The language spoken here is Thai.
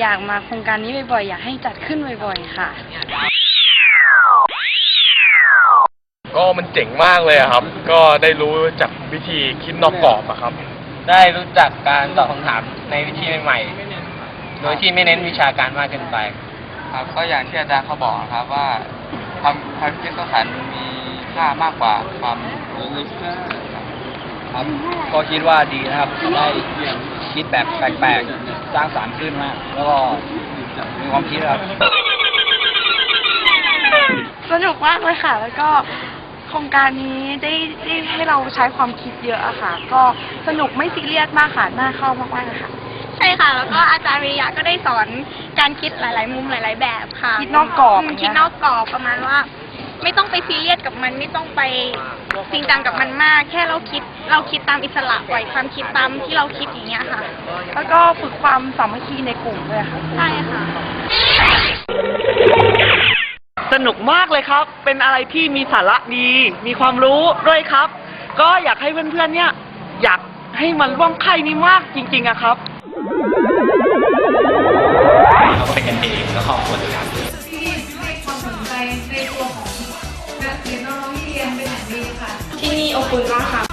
อยากมาโครงการนี้บ่อยๆ อยากให้จัดขึ้นบ่อยๆ ค่ะ ก็มันเจ๋งมากเลยอะครับ ก็ได้รู้จากวิธีคิดนอกกรอบอะครับ ได้รู้จักการตอบคำถามในวิธีใหม่ๆ โดยที่ไม่เน้นวิชาการมากเกินไป ครับก็อย่างที่อาจารย์เขาบอกนะครับว่าความความคิดสร้างสรรค์มีค่ามากกว่าความรู้ครับ ก็คิดว่าดีนะครับได้คิดแบบแปลกๆ สร้างสรรค์ขึ้นมาก แล้วก็มีความคิดครับ สนุกมากเลยค่ะ แล้วก็โครงการนี้ได้ได้ให้เราใช้ความคิดเยอะอะค่ะ ก็สนุกไม่ซีเรียสมากค่ะน่าเข้ามากๆเลยค่ะ ใช่ค่ะ แล้วก็อาจารย์วิริยะก็ได้สอนการคิดหลาย ๆ มุมหลาย ๆ แบบค่ะคิดนอกกรอบมอย่างเงี้ยคิดนอกกรอบประมาณว่า ไม่ต้องไปซีเรียสกับมันไม่ต้องไปจริงจังกับมันมาก แค่เราคิดเราคิดตามอิสระปล่อยความคิดตามที่เราคิดอย่างเงี้ยค่ะ แล้วก็ฝึกความสามัคคีในกลุ่มด้วยค่ะใช่ค่ะ สนุกมากเลยครับ เป็นอะไรที่มีสาระดี มีความรู้ด้วยครับ ก็อยากให้เพื่อนๆเนี่ย อยากให้มันร่วมค่นี้มากจริง ๆอะครับ สนใจในตัวของนักเรียนน้องๆที่เรียนเป็นอย่างดีค่ะ ที่นี่อบอุ่นมากค่ะ